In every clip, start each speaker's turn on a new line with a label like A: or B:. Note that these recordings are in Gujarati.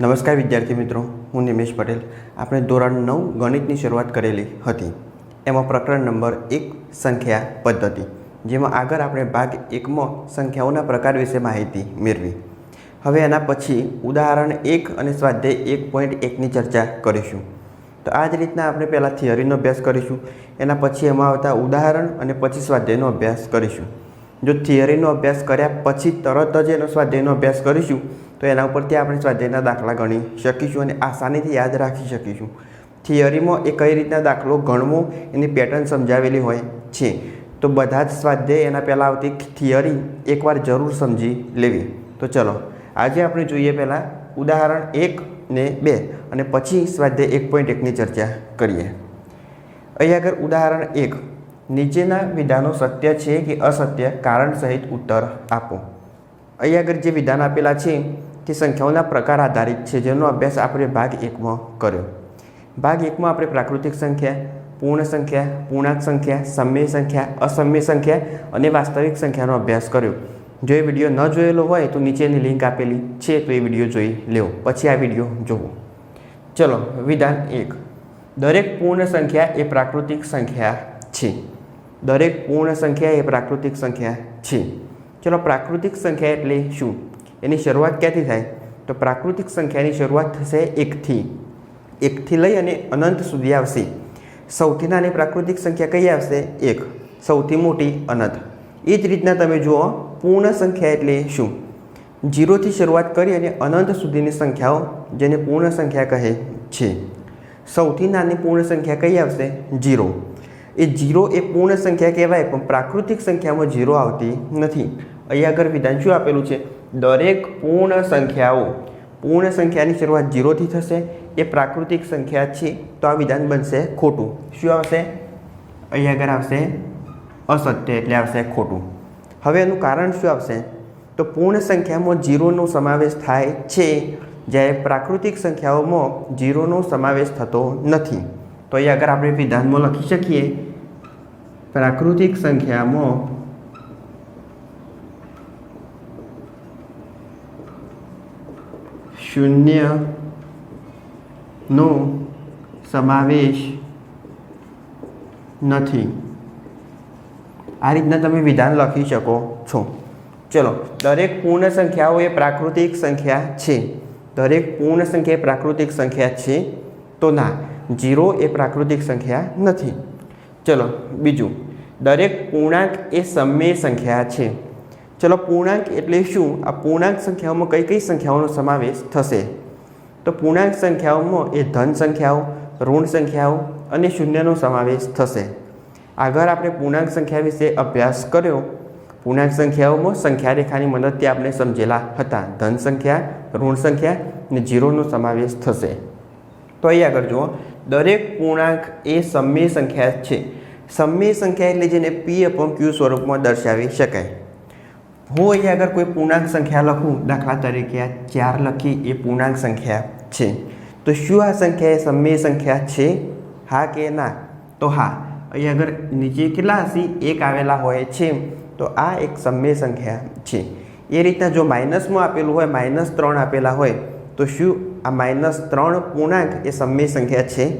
A: નમસ્કાર વિદ્યાર્થી મિત્રો, હું નિમેશ પટેલ. આપણે ધોરણ નવ ગણિતની શરૂઆત કરેલી હતી. એમાં પ્રકરણ નંબર એક સંખ્યા પદ્ધતિ, જેમાં આગળ આપણે ભાગ એકમાં સંખ્યાઓના પ્રકાર વિશે માહિતી મેળવી. હવે એના પછી ઉદાહરણ એક અને સ્વાધ્યાય એક પોઈન્ટ એકની ચર્ચા કરીશું. તો આ જ રીતના આપણે પહેલાં થિયરીનો અભ્યાસ કરીશું. એના પછી એમાં આવતા ઉદાહરણ અને પછી સ્વાધ્યાયનો અભ્યાસ કરીશું. જો થિયરીનો અભ્યાસ કર્યા પછી તરત જ એનો સ્વાધ્યાયનો અભ્યાસ કરીશું તો એના ઉપરથી આપણે સ્વાધ્યાયના દાખલા ગણી શકીશું અને આસાનીથી યાદ રાખી શકીશું. થિયરીમાં એ કઈ રીતના દાખલો ગણવો એની પેટર્ન સમજાવેલી હોય છે. તો બધા જ સ્વાધ્યાય એના પહેલાં આવતી થિયરી એકવાર જરૂર સમજી લેવી. તો ચલો, આજે આપણે જોઈએ પહેલાં ઉદાહરણ એક ને બે અને પછી સ્વાધ્યાય એક પોઈન્ટ એકની ચર્ચા કરીએ. અહીં આગળ ઉદાહરણ એક. નીચેના વિધાનો સત્ય છે કે અસત્ય? કારણ સહિત ઉત્તર આપો. અહીં આગળ જે વિધાન આપેલા છે તે સંખ્યાઓના પ્રકાર આધારિત છે, જેનો અભ્યાસ આપણે ભાગ એકમાં કર્યો. ભાગ એકમાં આપણે પ્રાકૃતિક સંખ્યા, પૂર્ણ સંખ્યા, પૂર્ણાંક સંખ્યા, સમય સંખ્યા, અસમય સંખ્યા અને વાસ્તવિક સંખ્યાનો અભ્યાસ કર્યો. જો એ વીડિયો ન જોયેલો હોય તો નીચેની લિંક આપેલી છે, તો એ વીડિયો જોઈ લેવો પછી આ વીડિયો જોવો. ચલો, વિધાન એક. દરેક પૂર્ણ સંખ્યા એ પ્રાકૃતિક સંખ્યા છે. દરેક પૂર્ણ સંખ્યા એ પ્રાકૃતિક સંખ્યા છે. ચલો, પ્રાકૃતિક સંખ્યા એટલે શું? એની શરૂઆત ક્યાંથી થાય? તો પ્રાકૃતિક સંખ્યાની શરૂઆત થશે એકથી. એકથી લઈ અને અનંત સુધી આવશે. સૌથી નાની પ્રાકૃતિક સંખ્યા કઈ આવશે? એક. સૌથી મોટી અનંત. એ જ રીતના તમે જુઓ, પૂર્ણ સંખ્યા એટલે શું? જીરોથી શરૂઆત કરી અને અનંત સુધીની સંખ્યાઓ જેને પૂર્ણ સંખ્યા કહે છે. સૌથી નાની પૂર્ણ સંખ્યા કઈ આવશે? જીરો. એ જીરો એ પૂર્ણ સંખ્યા કહેવાય, પણ પ્રાકૃતિક સંખ્યામાં જીરો આવતી નથી. અહીં આગળ વિધાન શું આપેલું છે? દરેક પૂર્ણ સંખ્યાઓ, પૂર્ણ સંખ્યાની શરૂઆત જીરોથી થશે, એ પ્રાકૃતિક સંખ્યા છે, તો આ વિધાન બનશે ખોટું. શું આવશે? અહીંયા આગળ આવશે અસત્ય, એટલે આવશે ખોટું. હવે એનું કારણ શું આવશે? તો પૂર્ણ સંખ્યામાં જીરોનો સમાવેશ થાય છે, જ્યારે પ્રાકૃતિક સંખ્યાઓમાં જીરોનો સમાવેશ થતો નથી. તો અહીં આગળ આપણે વિધાનમાં લખી શકીએ, પ્રાકૃતિક સંખ્યામાં શૂન્ય નો સમાવેશ નથી. આ રીતના તમે વિધાન લખી શકો છો. ચલો, દરેક પૂર્ણ સંખ્યાઓ એ પ્રાકૃતિક સંખ્યા છે. દરેક પૂર્ણ સંખ્યા એ પ્રાકૃતિક સંખ્યા છે તો ના જીરો એ પ્રાકૃતિક સંખ્યા નથી. ચલો, બીજું. દરેક પૂર્ણાંક એ સમય સંખ્યા છે. ચલો પૂર્ણાંક એટલે શું? આ પૂર્ણાંક સંખ્યાઓમાં કઈ કઈ સંખ્યાઓનો સમાવેશ થશે? તો પૂર્ણાંક સંખ્યાઓમાં એ ધન સંખ્યાઓ, ઋણ સંખ્યાઓ અને શૂન્યનો સમાવેશ થશે. આગળ આપણે પૂર્ણાંક સંખ્યા વિશે અભ્યાસ કર્યો. પૂર્ણાંક સંખ્યાઓમાં સંખ્યા રેખાની મદદથી આપણે સમજેલા હતા. ધન સંખ્યા, ઋણ સંખ્યા અને જીરોનો સમાવેશ થશે. તો અહીં આગળ જુઓ. દરેક પૂર્ણાંક એ સમય સંખ્યા છે. સમય સંખ્યા એટલે જેને પી અપોન ક્યુ સ્વરૂપમાં દર્શાવી શકાય. હું અહીંયા આગળ કોઈ પૂર્ણાંક સંખ્યા લખું? દાખલા તરીકે આ ચાર લખી એ પૂર્ણાંક સંખ્યા છે. તો શું આ સંખ્યા એ સમય સંખ્યા છે? હા કે ના? તો હા. અહીંયા આગળ નીચે કેટલા હશે? એક આવેલા હોય છે. તો આ એક સમય સંખ્યા છે. એ રીતના જો માઇનસમાં આપેલું હોય, માઇનસ ત્રણ આપેલા હોય, તો શું આ માઇનસ ત્રણ પૂર્ણાંક એ સમય સંખ્યા છે?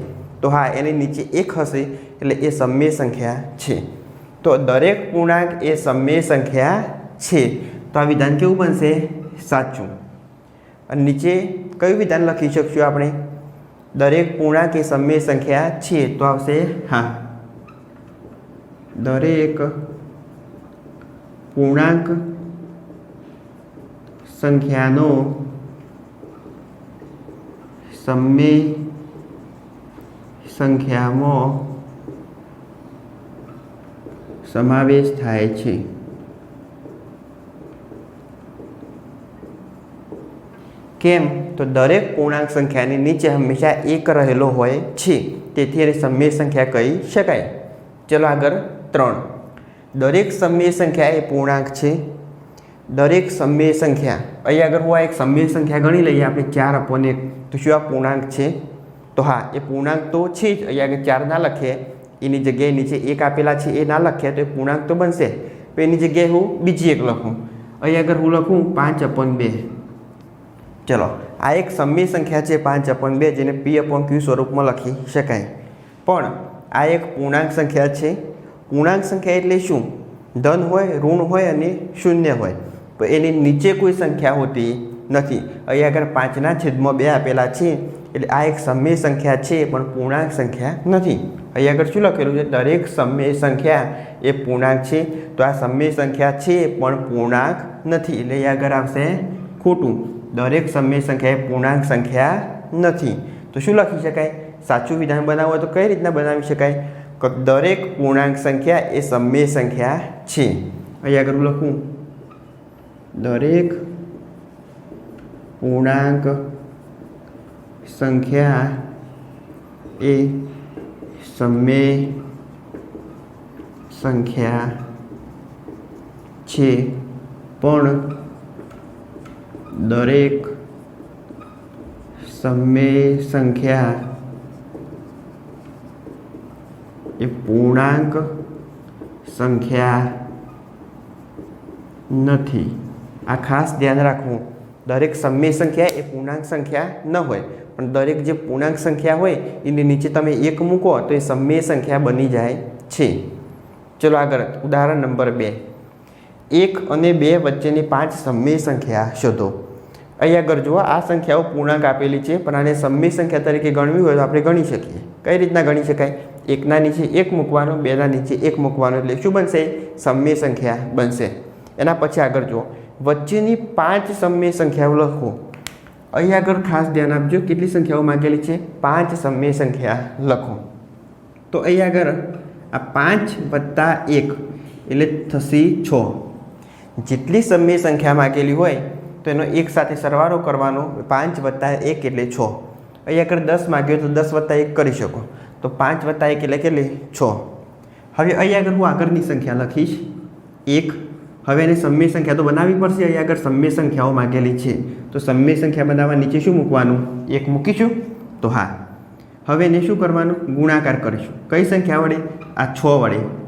A: તો હા, એની નીચે એક હશે એટલે એ સમય સંખ્યા છે. તો દરેક પૂર્ણાંક એ સમય સંખ્યા છે, તો આ વિધાન કેવું બનશે? સાચું. અને નીચે કયું વિધાન લખી શકશું આપણે? દરેક પૂર્ણાંક એ સમય સંખ્યા છે, તો આવશે હા. દરેક પૂર્ણાંક સંખ્યાનો સમય સંખ્યામાં સમાવેશ થાય છે. કેમ? તો દરેક પૂર્ણાંક સંખ્યાની નીચે હંમેશા એક રહેલો હોય છે. તેથી એને સમય સંખ્યા કહી શકાય. ચલો આગળ ત્રણ. દરેક સમય સંખ્યા એ પૂર્ણાંક છે. દરેક સમય સંખ્યા. અહીં આગળ હું આ એક સમય સંખ્યા ગણી લઈએ, આપણે ચાર અપોન એક. તો શું આ પૂર્ણાંક છે? તો હા, એ પૂર્ણાંક તો છે જ. અહીં આગળ ચાર ના લખીએ એની જગ્યાએ નીચે એક આપેલા છે, એ ના લખીએ તો એ પૂર્ણાંક તો બનશે. તો એની જગ્યાએ હું બીજી એક લખું. અહીં આગળ હું લખું પાંચ અપોન બે. ચલો, આ એક સમય સંખ્યા છે પાંચ અપોન બે, જેને પી અપોન ક્યુ સ્વરૂપમાં લખી શકાય. પણ આ એક પૂર્ણાંક સંખ્યા છે. પૂર્ણાંક સંખ્યા એટલે શું? ધન હોય, ઋણ હોય અને શૂન્ય હોય. તો એની નીચે કોઈ સંખ્યા હોતી નથી. અહીં આગળ પાંચના છેદમાં બે આપેલા છે. એટલે આ એક સમય સંખ્યા છે, પણ પૂર્ણાંક સંખ્યા નથી. અહીં આગળ શું લખેલું છે? દરેક સમય સંખ્યા એ પૂર્ણાંક છે. તો આ સમય સંખ્યા છે, પણ પૂર્ણાંક નથી. એટલે અહીં આગળ આવશે ખોટું. દરેક સમય સંખ્યા એ પૂર્ણાંક સંખ્યા નથી. તો શું લખી શકાય? સાચું વિધાન બનાવવું તો કઈ રીતના બનાવી શકાય? દરેક પૂર્ણાંક સંખ્યા એ સમય સંખ્યા છે. અહીંયા આગળ લખું. દરેક પૂર્ણાંક સંખ્યા એ સમય સંખ્યા છે. પણ દરેક સમય સંખ્યા એ પૂર્ણાંક સંખ્યા નથી. આ ખાસ ધ્યાન રાખવું. દરેક સમય સંખ્યા એ પૂર્ણાંક સંખ્યા ન હોય, પણ દરેક જે પૂર્ણાંક સંખ્યા હોય, એની નીચે તમે એક મૂકો તો એ સમય સંખ્યા બની જાય છે. ચલો આગળ, ઉદાહરણ નંબર બે. એક અને બે વચ્ચેની પાંચ સમય સંખ્યા શોધો. અહીંયા આગળ જુઓ, આ સંખ્યાઓ પૂર્ણાંક આપેલી છે, પણ આને સમય સંખ્યા તરીકે ગણવી હોય તો આપણે ગણી શકીએ. કઈ રીતના ગણી શકાય? એકના નીચે એક મૂકવાનો, બેના નીચે એક મૂકવાનો, એટલે શું બનશે? સમય સંખ્યા બનશે. એના પછી આગળ જુઓ. વચ્ચેની પાંચ સમય સંખ્યાઓ લખો. અહીં આગળ ખાસ ધ્યાન આપજો, કેટલી સંખ્યાઓ માંગેલી છે? પાંચ સમય સંખ્યા લખો. તો અહીં આગળ આ પાંચ વત્તા એક, એટલે થશે છ. જેટલી સમય સંખ્યા માંગેલી હોય, તો એનો એક સાથે સરવાળો કરવાનો પાંચ વત્તા એક એટલે છ. અહીં આગળ દસ માગ્યો તો દસ વત્તા એક કરી શકો. તો પાંચ વત્તા એક એટલે કેટલી? છ. હવે અહીં આગળ હું આગળની સંખ્યા લખીશ. એક. હવે એને સમય સંખ્યા તો બનાવવી પડશે અહીં આગળ સમય સંખ્યાઓ માંગેલી છે. તો સમય સંખ્યા બનાવવા નીચે શું મૂકવાનું? એક મૂકીશું? તો હા. હવે એને શું કરવાનું? ગુણાકાર કરીશું. કઈ સંખ્યા વડે? આ છ વડે.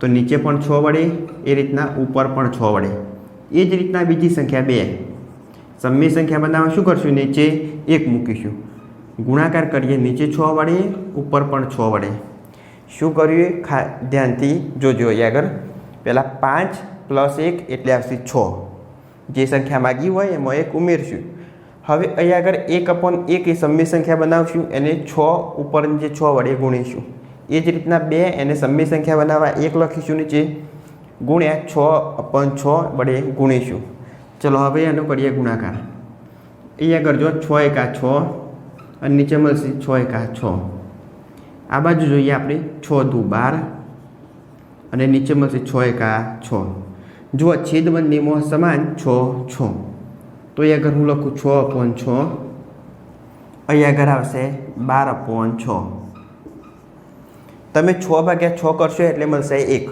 A: તો નીચે પણ છ વડે, એ રીતના ઉપર પણ છ વડે. એ જ રીતના બીજી સંખ્યા બે. સમ્ય સંખ્યા બનાવવા શું કરશું? નીચે એક મૂકીશું. ગુણાકાર કરીએ, નીચે છ વડે, ઉપર પણ છ વડે. શું કર્યું એ? ખા, ધ્યાનથી જોજો અહીં આગળ. પહેલાં પાંચ પ્લસ એક એટલે આવશે છ. જે સંખ્યા માગી હોય એમાં એક ઉમેરશું. હવે અહીં આગળ એક અપોન એક એ સમ્ય સંખ્યા બનાવશું. એને છ ઉપરની જે છ વડે ગુણીશું. એ જ રીતના બે એને સમ્મી સંખ્યા બનાવવા એક લખીશું નીચે. ગુણ્યા છ અપોન છ વડે ગુણીશું. ચલો હવે એનો કરીએ ગુણાકાર. અહીંયા કરજો છ એકા છ અને નીચે મળશે છ એકા છ. આ બાજુ જોઈએ આપણે છ દુ બાર અને નીચે મળશે છ એકા છ. જુઓ છેદબંધ નિયમો સમાન છ છ. તો અહીં આગળ હું લખું છ અપોન છ. અહીંયા આગળ આવશે બાર અપોન છ. તમે છ ભાગ્યા છ કરશો એટલે મળશે એક.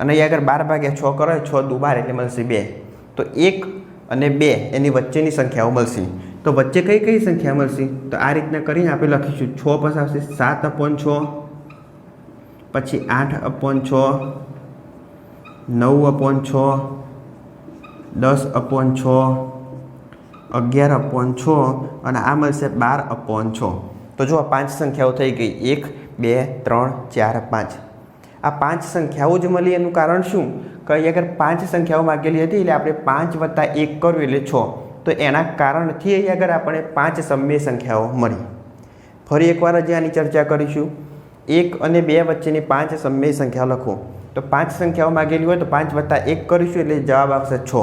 A: અને અહીં આગળ બાર ભાગ્યા છ કરો, છ દુ બાર એટલે મળશે બે. તો એક અને બે, એની વચ્ચેની સંખ્યાઓ મળશે. તો વચ્ચે કઈ કઈ સંખ્યા મળશે? તો આ રીતના કરીને આપણે લખીશું. છ પછી સાત અપોન છ, પછી આઠ અપોન છ, નવ અપોન છ, દસ અપોન છ, અગિયાર અપોન છ, અને આ મળશે બાર અપોન છ. તો જો પાંચ સંખ્યાઓ થઈ ગઈ. એક બે, ત્રણ, ચાર, પાંચ. આ પાંચ સંખ્યાઓ જ મળી એનું કારણ શું? કે આગળ પાંચ સંખ્યાઓ માગેલી હતી એટલે આપણે પાંચ વત્તા એક કરવું એટલે છ. તો એના કારણથી અહીં આગળ આપણે પાંચ સમય સંખ્યાઓ મળી. ફરી એકવાર હજી આની ચર્ચા કરીશું. એક અને બે વચ્ચેની પાંચ સમય સંખ્યા લખો. તો પાંચ સંખ્યાઓ માગેલી હોય તો પાંચ વત્તા એક કરીશું એટલે જવાબ આવશે છ.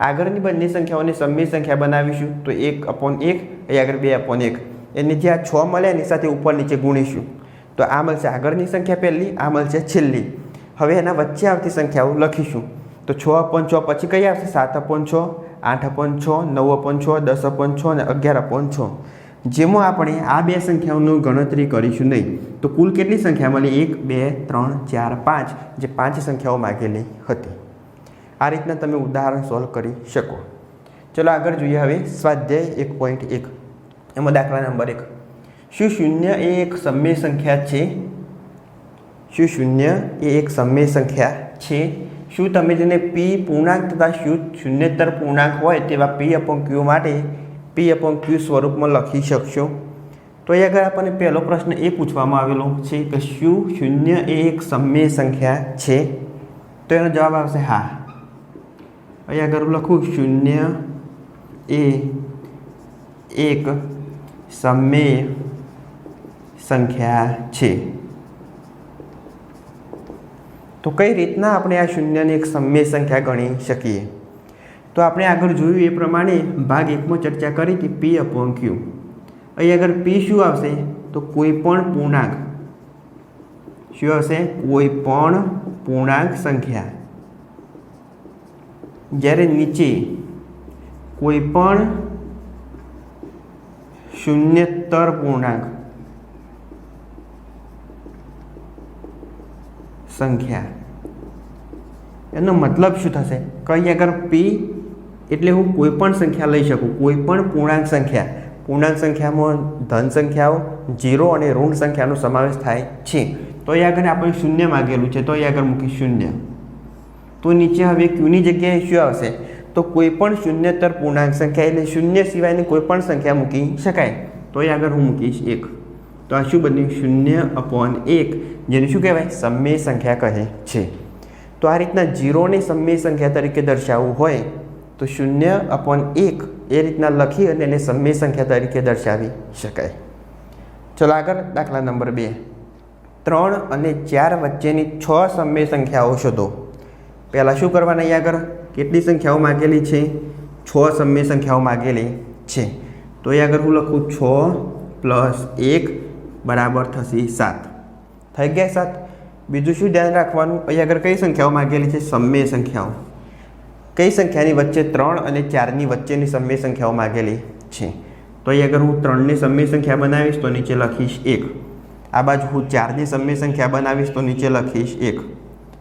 A: આગળની બંને સંખ્યાઓને સમય સંખ્યા બનાવીશું. તો એક અપોન એક અહીં આગળ બે અપોન એક. એની જે આ છ મળે એની સાથે ઉપર નીચે ગુણીશું. તો આ મળશે આગળની સંખ્યા પહેલી, આ મળશે છેલ્લી. હવે એના વચ્ચે આવતી સંખ્યાઓ લખીશું. તો છ અપોન છ પછી કઈ આવશે? સાત અપોન છ, આઠ અપોન છ, નવ અપોન છ, દસ અપોન છ અને અગિયાર અપોન છ. જેમાં આપણે આ બે સંખ્યાઓનું ગણતરી કરીશું નહીં. તો કુલ કેટલી સંખ્યા મળી? એક, બે, ત્રણ, ચાર, પાંચ, જે પાંચ સંખ્યાઓ માગેલી હતી. આ રીતના તમે ઉદાહરણ સોલ્વ કરી શકો. ચલો આગળ જોઈએ હવે સ્વાધ્યાય એક પોઈન્ટ એક. એમાં દાખલા નંબર એક. શું શૂન્ય એ એક સમય સંખ્યા છે. શું શૂન્ય એ એક સમય સંખ્યા છે. શું તમે જેને પી પૂર્ણાંક તથા શું શૂન્યતર પૂર્ણાંક હોય તેવા પી અપોન ક્યુ માટે પી અપોન ક્યુ સ્વરૂપમાં લખી શકશો? તો અહીં આગળ આપણને પહેલો પ્રશ્ન એ પૂછવામાં આવેલો છે કે શું શૂન્ય એ એક સમય સંખ્યા છે? તો એનો જવાબ આવશે હા. અહીં આગળ લખું, શૂન્ય એ એક સમય સંખ્યા છે. તો કઈ રીતના આપણે આ શૂન્યને એક સમય સંખ્યા ગણી શકીએ? તો આપણે આગળ જોયું એ પ્રમાણે ભાગ એકમાં ચર્ચા કરી હતી પી અપોન ક્યુ અહીં આગળ પી શું આવશે? તો કોઈ પણ પૂર્ણાંક. શું આવશે? કોઈ પણ પૂર્ણાંક સંખ્યા. જ્યારે નીચે કોઈ પણ શૂન્યતર પૂર્ણાંક સંખ્યા એનો મતલબ શું થશે? કઈ આગળ પી એટલે હું કોઈ પણ સંખ્યા લઈ શકું. કોઈ પણ પૂર્ણાંક સંખ્યા. પૂર્ણાંક સંખ્યામાં ધન સંખ્યાઓ જીરો અને ઋણ સંખ્યાનો સમાવેશ થાય છે. તો એ આગળ આપણે શૂન્ય માગેલું છે. તો એ આગળ મૂકી શૂન્ય. તો નીચે હવે ક્યુની જગ્યાએ શું આવશે? તો કોઈ પણ શૂન્યતર પૂર્ણાંક સંખ્યા એટલે શૂન્ય સિવાયની કોઈ પણ સંખ્યા મૂકી શકાય. તો એ આગળ હું મૂકીશ એક. તો આ શું બન્યું? શૂન્ય અપોન એક, જેને શું કહેવાય? સમય સંખ્યા કહે છે. તો આ રીતના જીરોને સમય સંખ્યા તરીકે દર્શાવવું હોય, તો શૂન્ય અપોન એક એ રીતના લખી અને એને સમય સંખ્યા તરીકે દર્શાવી શકાય. ચલો આગળ દાખલા નંબર બે. ત્રણ અને ચાર વચ્ચેની છ સમય સંખ્યાઓ શોધો. પહેલાં શું કરવાના અહીં આગળ? કેટલી સંખ્યાઓ માગેલી છે? છ સમય સંખ્યાઓ માગેલી છે. તો એ આગળ હું લખું, છ પ્લસ એક બરાબર થશે સાત. થઈ ગયા સાત? બીજું શું ધ્યાન રાખવાનું? અહીં આગળ કઈ સંખ્યાઓ માગેલી છે? સમ્ય સંખ્યાઓ. કઈ સંખ્યાની વચ્ચે ત્રણ અને ચારની વચ્ચેની સમય સંખ્યાઓ માગેલી છે? તો અહીં આગળ હું ત્રણની સમ્ય સંખ્યા બનાવીશ તો નીચે લખીશ એક. આ બાજુ હું ચારની સમ્ય સંખ્યા બનાવીશ તો નીચે લખીશ એક.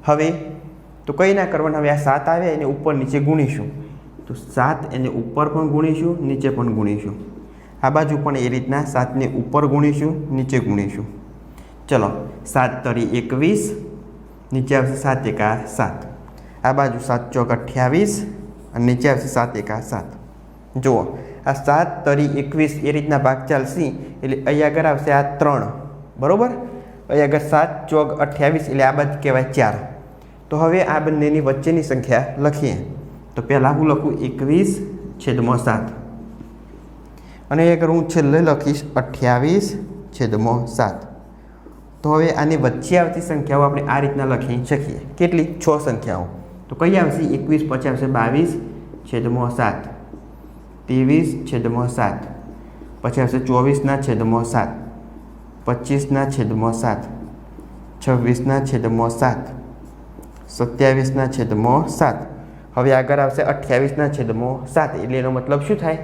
A: હવે તો કંઈ ના કરવાનું? હવે આ સાત આવે, એને ઉપર નીચે ગુણીશું. તો સાત એને ઉપર પણ ગુણીશું, નીચે પણ ગુણીશું. આ બાજુ પણ એ રીતના સાતને ઉપર ગુણીશું, નીચે ગુણીશું. ચલો, સાત તરી એકવીસ, નીચે આવશે સાત એકા સાત. આ બાજુ સાત ચોક અઠ્યાવીસ અને નીચે આવશે સાત એકા સાત. જુઓ, આ સાત તરી એકવીસ એ રીતના ભાગ ચાલશે, એટલે અહીં આગળ આવશે આ ત્રણ. બરાબર? અહીં આગળ સાત ચોક અઠ્યાવીસ, એટલે આ બાજુ કહેવાય ચાર. તો હવે આ બંનેની વચ્ચેની સંખ્યા લખીએ. તો પહેલાં હું લખું એકવીસ છેદમાં સાત. અને એક હું છેલ્લે લખીશ અઠ્યાવીસ છેદમાં સાત. તો હવે આની વચ્ચે આવતી સંખ્યાઓ આપણે આ રીતના લખી શકીએ. કેટલી? છ સંખ્યાઓ. તો કઈ આવશે? એકવીસ, પછી આવશે બાવીસ છેદમાં સાત. ત્રેવીસ છેદમાં સાત. પછી આવશે ચોવીસના છેદમાં સાત. પચીસના છેદમાં સાત. છવ્વીસના છેદમાં સાત. સત્યાવીસના છેદમાં સાત. હવે આગળ આવશે અઠ્યાવીસના છેદમાં સાત. એટલે એનો મતલબ શું થાય?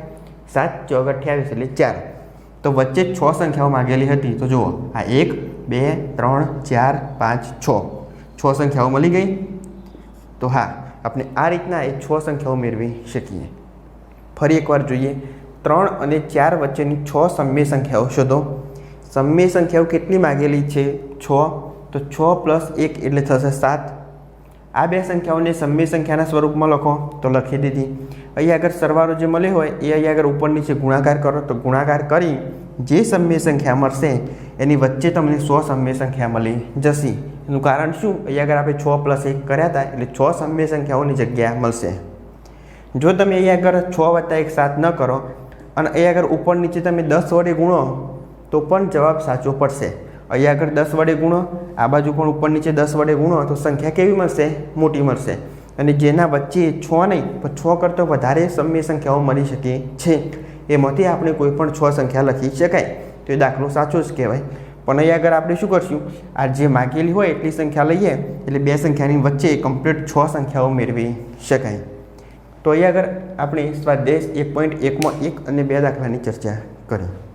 A: સાત ચોગ અઠ્યાવીસ એટલે ચાર. તો વચ્ચે છ સંખ્યાઓ માગેલી હતી. તો જુઓ, આ એક, બે, ત્રણ, ચાર, પાંચ, છ. છ સંખ્યાઓ મળી ગઈ? તો હા, આપણે આ રીતના એ છ સંખ્યાઓ મેળવી શકીએ. ફરી એકવાર જોઈએ. ત્રણ અને ચાર વચ્ચેની છ સમ્ય સંખ્યાઓ શોધો. સમય સંખ્યાઓ કેટલી માગેલી છે? છ. તો છ પ્લસ એક એટલે થશે સાત. આ બે સંખ્યાઓને સમય સંખ્યાના સ્વરૂપમાં લખો. તો લખી દીધી. અહીં આગળ સરવાળો જે મળ્યો હોય, એ અહીં આગળ ઉપર નીચે ગુણાકાર કરો. તો ગુણાકાર કરી જે સમ્ય સંખ્યા મળશે, એની વચ્ચે તમને સો સમ્ય સંખ્યા મળી જશે. એનું કારણ શું? અહીં આગળ આપણે છ પ્લસ એક કર્યા હતા, એટલે છ સમ્ય સંખ્યાઓની જગ્યા મળશે. જો તમે અહીં આગળ છ વત્તા એક સાત ન કરો, અને અહીં આગળ ઉપર નીચે તમે દસ વડે ગુણો, તો પણ જવાબ સાચો પડશે. અહીં આગળ દસ વડે ગુણો, આ બાજુ પણ ઉપર નીચે દસ વડે ગુણો, તો સંખ્યા કેવી મળશે? મોટી મળશે. અને જેના વચ્ચે છ નહીં પણ છ કરતાં વધારે સમય સંખ્યાઓ મળી શકે છે. એમાંથી આપણે કોઈ પણ છ સંખ્યા લખી શકાય. તો એ દાખલો સાચો જ કહેવાય. પણ અહીંયા આગળ આપણે શું કરશું? આ જે માગેલી હોય એટલી સંખ્યા લઈએ, એટલે બે સંખ્યાની વચ્ચે કમ્પ્લીટ છ સંખ્યાઓ મેળવી શકાય. તો અહીં આગળ આપણે સ્વાધ્યાય એક પોઈન્ટ એકમાં એક અને બે દાખલાની ચર્ચા કરી.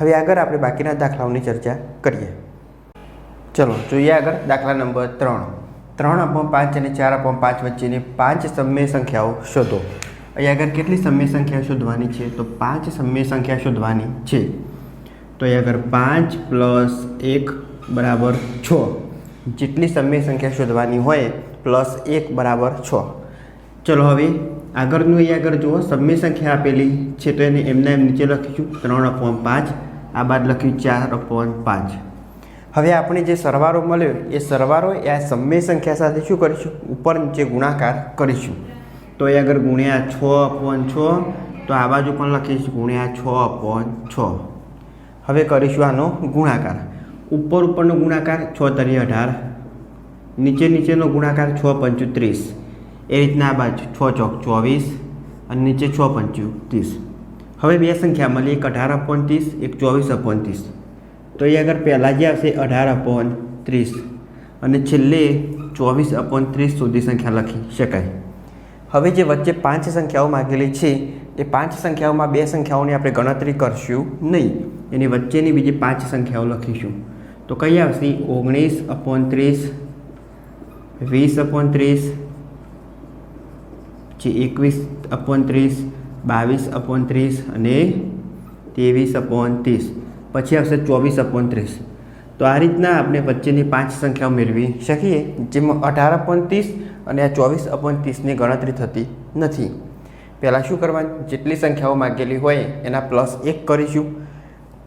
A: હવે આગળ આપણે બાકીના દાખલાઓની ચર્ચા કરીએ. ચલો, જોઈએ આગળ દાખલા નંબર ત્રણ. ત્રણ અપમ પાંચ અને ચાર અપમ પાંચ વચ્ચેની પાંચ સમય સંખ્યાઓ શોધો. અહીં આગળ કેટલી સમય સંખ્યા શોધવાની છે? તો પાંચ સમય સંખ્યા શોધવાની છે. તો અહીં આગળ પાંચ પ્લસ એક બરાબર છ. જેટલી સમય સંખ્યા શોધવાની હોય પ્લસ એક બરાબર છ. ચલો હવે આગળનું અહીંયા આગળ જુઓ. સમય સંખ્યા આપેલી છે તો એને એમના એમ નીચે લખીશું. ત્રણ અપોન પાંચ આ બાદ લખ્યું ચાર અપોન પાંચ. હવે આપણે જે સરવારો મળ્યો, એ સરવારો એ આ સમય સંખ્યા સાથે શું કરીશું? ઉપર નીચે ગુણાકાર કરીશું. તો એ આગળ ગુણ્યા છ અપોન છ, તો આ બાજુ પણ લખીશું ગુણ્યા છ અપોન છ. હવે કરીશું આનો ગુણાકાર. ઉપર ઉપરનો ગુણાકાર છ તરી અઢાર, નીચે નીચેનો ગુણાકાર છ પંચુ ત્રીસ એ રીતના આ બાજુ છ ચોક ચોવીસ અને નીચે છ પંચુ ત્રીસ હવે બે સંખ્યા મળી એક અઢાર અપોન ત્રીસ, એક ચોવીસ અપોન ત્રીસ. તો એ આગળ પહેલાં જે આવશે અઢાર અપોન ત્રીસ. અને છેલ્લે ચોવીસ અપોન ત્રીસ સુધી સંખ્યા લખી શકાય. હવે જે વચ્ચે પાંચ સંખ્યાઓ માગેલી છે, એ પાંચ સંખ્યાઓમાં બે સંખ્યાઓની આપણે ગણતરી કરશું નહીં. એની વચ્ચેની બીજી પાંચ સંખ્યાઓ લખીશું. તો કઈ આવશે? ઓગણીસ અપોન ત્રીસ, વીસ અપોન ત્રીસ પછી એકવીસ અપોન ત્રીસ બાવીસ અપોન ત્રીસ અને ત્રેવીસ અપોન ત્રીસ. પછી આવશે ચોવીસ અપોન ત્રીસ. તો આ રીતના આપણે વચ્ચેની પાંચ સંખ્યાઓ મેળવી શકીએ, જેમાં અઢાર અપોન ત્રીસ અને આ ચોવીસ અપોન ત્રીસની ગણતરી થતી નથી. પહેલાં શું કરવાનું? જેટલી સંખ્યાઓ માગેલી હોય એના પ્લસ એક કરીશું.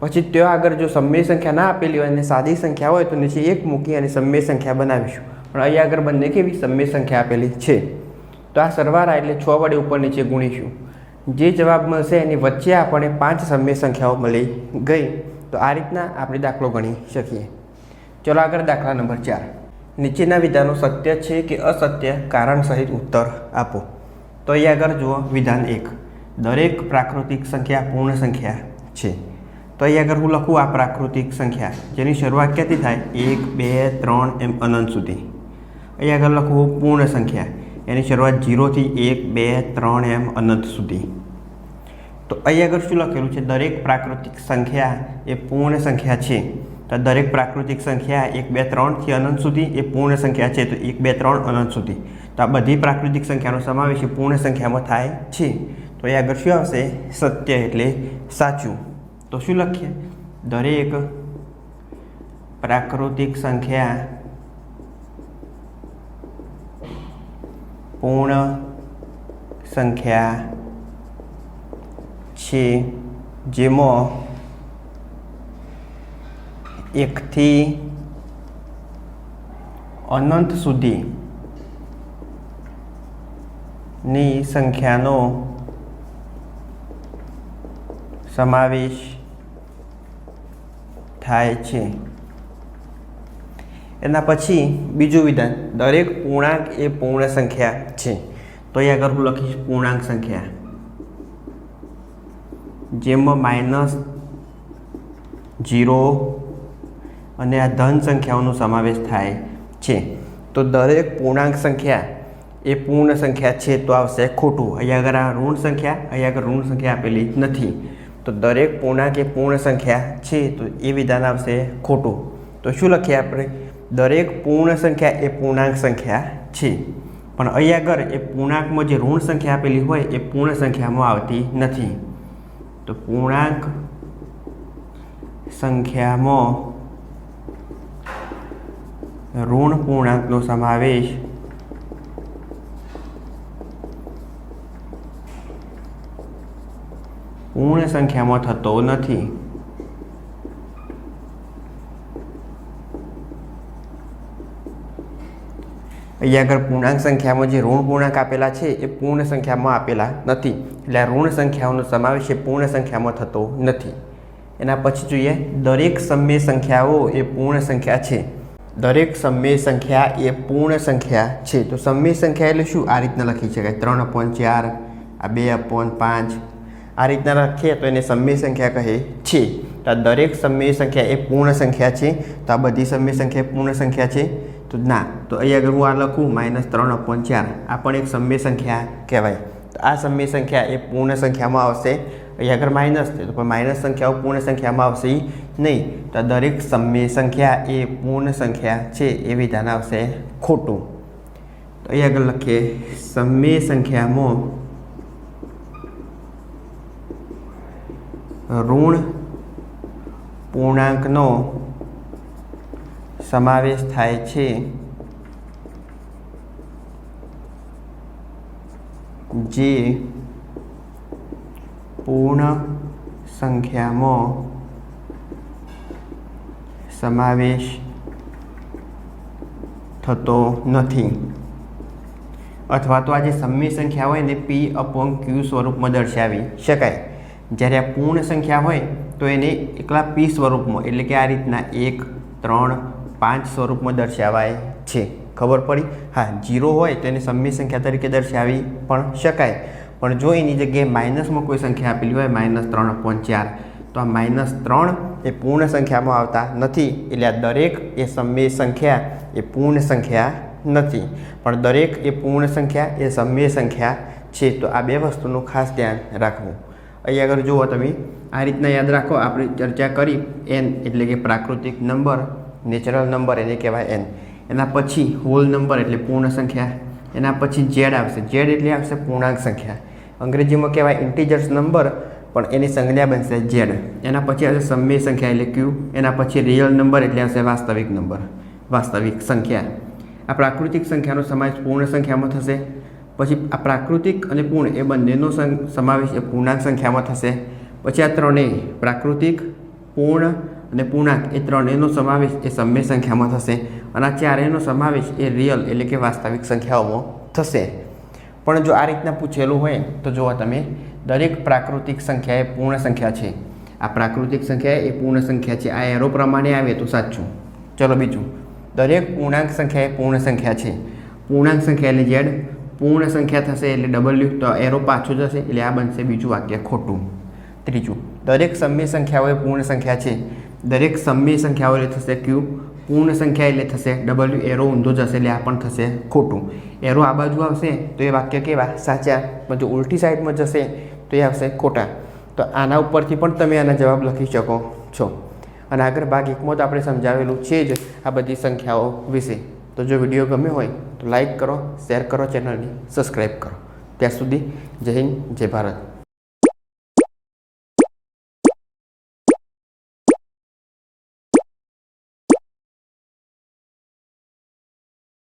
A: પછી ત્યાં આગળ જો સમય સંખ્યા ના આપેલી હોય અને સાદી સંખ્યા હોય તો નીચે એક મૂકી અને સમય સંખ્યા બનાવીશું. પણ અહીં આગળ બંને કેવી? સમય સંખ્યા આપેલી છે. તો આ સરવાળા એટલે છ વડે ઉપર નીચે ગુણીશું. જે જવાબ મળશે એની વચ્ચે આપણે પાંચ સમ્ય સંખ્યાઓ મળી ગઈ. તો આ રીતના આપણે દાખલો ગણી શકીએ. ચલો આગળ દાખલા નંબર ચાર. નીચેના વિધાનો સત્ય છે કે અસત્ય કારણ સહિત ઉત્તર આપો. તો અહીં આગળ જુઓ વિધાન એક. દરેક પ્રાકૃતિક સંખ્યા પૂર્ણ સંખ્યા છે. તો અહીં આગળ હું લખું આ પ્રાકૃતિક સંખ્યા. જેની શરૂઆત ક્યાંથી થાય? એક, બે, ત્રણ એમ અનંત સુધી. અહીં આગળ લખું પૂર્ણ સંખ્યા. એની શરૂઆત જીરોથી એક, બે, ત્રણ એમ અનંત સુધી. તો અહીં આગળ શું લખેલું છે? દરેક પ્રાકૃતિક સંખ્યા એ પૂર્ણ સંખ્યા છે. તો દરેક પ્રાકૃતિક સંખ્યા એક, બે ત્રણથી અનંત સુધી એ પૂર્ણ સંખ્યા છે. તો એક, બે, ત્રણ, અનંત સુધી. તો આ બધી પ્રાકૃતિક સંખ્યાનો સમાવેશ પૂર્ણ સંખ્યામાં થાય છે. તો એ આગળ શું આવશે? સત્ય એટલે સાચું. તો શું લખીએ? દરેક પ્રાકૃતિક સંખ્યા પૂર્ણ સંખ્યા છે જેમાં એકથી અનંત સુધી ની સંખ્યાનો સમાવેશ થાય છે. એના પછી બીજું વિધાન, દરેક પૂર્ણાંક એ પૂર્ણ સંખ્યા છે. તો અહીં આગળ હું લખીશ પૂર્ણાંક સંખ્યા. જેમાં માઇનસ જીરો અને આ ધન સંખ્યાઓનો સમાવેશ થાય છે. તો દરેક પૂર્ણાંક સંખ્યા એ પૂર્ણ સંખ્યા છે તો આવશે ખોટું. અહીંયા આગળ આ ઋણ સંખ્યા, અહીંયા આગળ ઋણ સંખ્યા આપેલી નથી. તો દરેક પૂર્ણાંક એ પૂર્ણ સંખ્યા છે તો એ વિધાન આવશે ખોટું. તો શું લખીએ આપણે? દરેક પૂર્ણ સંખ્યા એ પૂર્ણાંક સંખ્યા છે. પણ અહીં આગળ એ પૂર્ણાંકમાં જે ઋણ સંખ્યા આપેલી હોય એ પૂર્ણ સંખ્યામાં આવતી નથી. તો પૂર્ણાંક સંખ્યામાં ઋણ પૂર્ણાંકનો સમાવેશ પૂર્ણ સંખ્યામાં થતો નથી. અહીંયા આગળ પૂર્ણાંક સંખ્યામાં જે ઋણ પૂર્ણાંક આપેલા છે, એ પૂર્ણ સંખ્યામાં આપેલા નથી. એટલે આ ઋણ સંખ્યાઓનો સમાવેશ એ પૂર્ણ સંખ્યામાં થતો નથી. એના પછી જોઈએ, દરેક સમય સંખ્યાઓ એ પૂર્ણ સંખ્યા છે. દરેક સમય સંખ્યા એ પૂર્ણ સંખ્યા છે. તો સમય સંખ્યા એટલે શું? આ રીતના લખી શકાય. ત્રણ અપોન ચાર, આ બે અપોન પાંચ. આ રીતના લખીએ તો એને સમય સંખ્યા કહે છે. તો આ દરેક સમય સંખ્યા એ પૂર્ણ સંખ્યા છે. તો આ બધી સમય સંખ્યા પૂર્ણ સંખ્યા છે. તો ના, તો અહીં આગળ હું આ લખું માઇનસ ત્રણ અપોન ચાર. આ પણ એક સમય સંખ્યા કહેવાય. તો આ સમય સંખ્યા એ પૂર્ણ સંખ્યામાં આવશે. અહીં આગળ માઇનસ છે, તો પણ માઇનસ સંખ્યાઓ પૂર્ણ સંખ્યામાં આવશે નહીં. તો દરેક સમ્ય સંખ્યા એ પૂર્ણ સંખ્યા છે, એ વિધાન આવશે ખોટું. તો અહીં આગળ લખીએ સમય સંખ્યામાં ઋણ પૂર્ણાંકનો સમાવેશ થાય છે. જે પૂર્ણ સંખ્યામાં સમાવેશ થતો નથી. અથવા તો આ જે સમ્મી સંખ્યા હોય એને પી અપોન ક્યુ સ્વરૂપમાં દર્શાવી શકાય. જ્યારે આ પૂર્ણ સંખ્યા હોય તો એને એકલા પી સ્વરૂપમાં, એટલે કે આ રીતના એક, ત્રણ પાંચ સ્વરૂપમાં દર્શાવાય છે. ખબર પડી? હા, જીરો હોય તો એને સમય સંખ્યા તરીકે દર્શાવી પણ શકાય. પણ જો એની જગ્યાએ માઇનસમાં કોઈ સંખ્યા આપેલી હોય, માઇનસ ત્રણ અપોન ચાર, તો આ માઇનસ ત્રણ એ પૂર્ણ સંખ્યામાં આવતા નથી. એટલે આ દરેક એ સમય સંખ્યા એ પૂર્ણ સંખ્યા નથી. પણ દરેક એ પૂર્ણ સંખ્યા એ સમય સંખ્યા છે. તો આ બે વસ્તુનું ખાસ ધ્યાન રાખવું. અહીં આગળ જુઓ તમે. આ રીતના યાદ રાખો. આપણે ચર્ચા કરી. એન એટલે કે પ્રાકૃતિક નંબર. નેચરલ નંબર એને કહેવાય એન એના પછી હોલ નંબર એટલે પૂર્ણ સંખ્યા. એના પછી જેડ આવશે. ઝેડ એટલે આવશે પૂર્ણાંક સંખ્યા. અંગ્રેજીમાં કહેવાય ઇન્ટીજર્સ નંબર, પણ એની સંજ્ઞા બનશે જેડ એના પછી આવશે સમય સંખ્યા એટલે ક્યુ એના પછી રિયલ નંબર એટલે આવશે વાસ્તવિક નંબર. વાસ્તવિક સંખ્યા. આ પ્રાકૃતિક સંખ્યાનો સમાવેશ પૂર્ણ સંખ્યામાં થશે. પછી આ પ્રાકૃતિક અને પૂર્ણ એ બંનેનો સમાવેશ એ પૂર્ણાંક સંખ્યામાં થશે. પછી આ ત્રણેય પ્રાકૃતિક, પૂર્ણ અને પૂર્ણાંક એ ત્રણેયનો સમાવેશ એ સમ્ય સંખ્યામાં થશે અને આ ચારેયનો સમાવેશ એ રિયલ એટલે કે વાસ્તવિક સંખ્યાઓમાં થશે. પણ જો આ રીતના પૂછેલું હોય તો જુઓ તમે દરેક પ્રાકૃતિક સંખ્યા એ પૂર્ણ સંખ્યા છે. આ પ્રાકૃતિક સંખ્યા એ પૂર્ણ સંખ્યા છે. આ એરો પ્રમાણે આવે તો સાચું. ચલો બીજું. દરેક પૂર્ણાંક સંખ્યા એ પૂર્ણ સંખ્યા છે. પૂર્ણાંક સંખ્યા એટલે ઝેડ પૂર્ણ સંખ્યા થશે એટલે ડબલ્યુ તો એરો પાછો જશે એટલે આ બનશે બીજું વાક્ય ખોટું. ત્રીજું. દરેક સમ્ય સંખ્યાઓ એ પૂર્ણ સંખ્યા છે. દરેક સમય સંખ્યાઓ એટલે થશે ક્યુ, પૂર્ણ સંખ્યા એટલે થશે, ડબલ્યુ એરો ઊંધો જશે એટલે આ પણ થશે ખોટું. એરો આ બાજુ આવશે, તો એ વાક્ય કેવા? સાચા. પણ જો ઉલટી સાઈડમાં જશે, તો એ આવશે ખોટા. તો આના ઉપરથી પણ તમે આના જવાબ લખી શકો છો. અને આગળ ભાગ એકમાં તો આપણે સમજાવેલું છે જ આ બધી સંખ્યાઓ વિશે. તો જો વીડિયો ગમ્યો હોય, તો લાઈક કરો, શેર કરો, ચેનલને સબસ્ક્રાઈબ કરો. ત્યાં સુધી જય હિન્દ, જય ભારત.